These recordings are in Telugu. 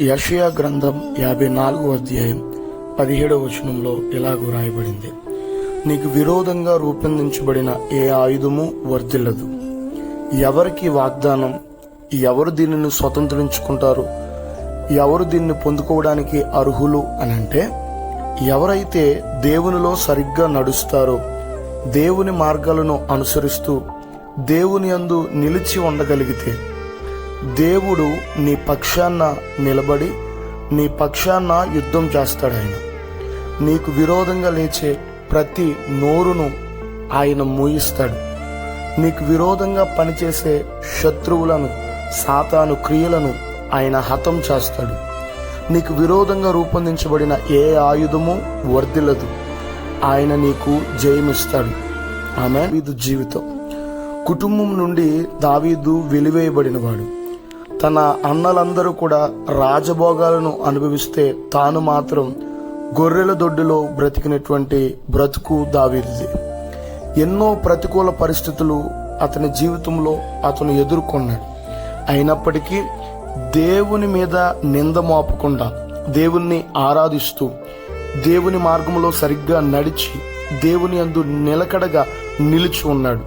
యషయా గ్రంథం యాభై నాలుగో అధ్యాయం పదిహేడవ వచనంలో ఇలాగూ రాయబడింది. నీకు విరోధంగా రూపొందించబడిన ఏ ఆయుధము వర్ధిల్లదు. ఎవరికి వాగ్దానం ఎవరు దీనిని స్వతంత్రించుకుంటారు ఎవరు దీన్ని పొందుకోవడానికి అర్హులు అని అంటే ఎవరైతే దేవునిలో సరిగ్గా నడుస్తారో దేవుని మార్గాలను అనుసరిస్తూ దేవుని యందు నిలిచి ఉండగలిగితే దేవుడు నీ పక్షాన నిలబడి నీ పక్షాన యుద్ధం చేస్తాడు ఆయన. నీకు విరోధంగా లేచే ప్రతి నోరును ఆయన మూయిస్తాడు. నీకు విరోధంగా పనిచేసే శత్రువులను సాతాను క్రియలను ఆయన హతం చేస్తాడు. నీకు విరోధంగా రూపొందించబడిన ఏ ఆయుధము వర్ధిల్లదు. ఆయన నీకు జయమిస్తాడు. ఆమె ఇది జీవితం. కుటుంబం నుండి దావీదు వెలివేయబడినవాడు. తన అన్నలందరూ కూడా రాజభోగాలను అనుభవిస్తే తాను మాత్రం గొర్రెల దొడ్డిలో బ్రతికినటువంటి బ్రతుకు దావీదుది. ఎన్నో ప్రతికూల పరిస్థితులు అతని జీవితంలో అతను ఎదుర్కొన్నాడు. అయినప్పటికీ దేవుని మీద నింద మోపకుండా దేవుణ్ణి ఆరాధిస్తూ దేవుని మార్గంలో సరిగ్గా నడిచి దేవుని అందు నిలకడగా నిలిచి ఉన్నాడు.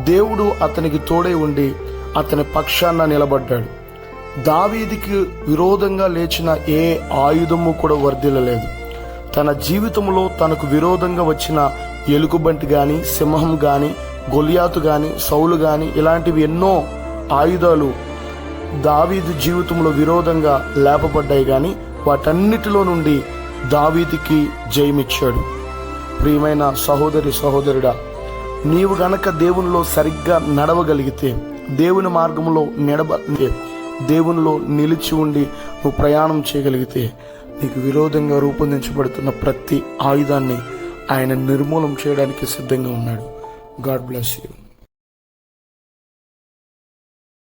దేవుడు అతనికి తోడై ఉండి అతని పక్షాన నిలబడ్డాడు. దావీదికి విరోధంగా లేచిన ఏ ఆయుధము కూడా వర్ధిల్లలేదు. తన జీవితంలో తనకు విరోధంగా వచ్చిన ఎలుగుబంటి కానీ సింహం కానీ గొలియాతు కానీ సౌలు కానీ ఇలాంటివి ఎన్నో ఆయుధాలు దావీదు జీవితంలో విరోధంగా లేపబడ్డాయి కానీ వాటన్నిటిలో నుండి దావీదికి జయమిచ్చాడు. ప్రియమైన సహోదరి సహోదరుడా నీవు గనక దేవునిలో సరిగ్గా నడవగలిగితే దేవుని మార్గంలో నడబ దేవునిలో నిలిచి ఉండి నువ్వు ప్రయాణం చేయగలిగితే నీకు విరోధంగా రూపొందించబడుతున్న ప్రతి ఆయుధాన్ని ఆయన నిర్మూలం చేయడానికి సిద్ధంగా ఉన్నాడు. God bless you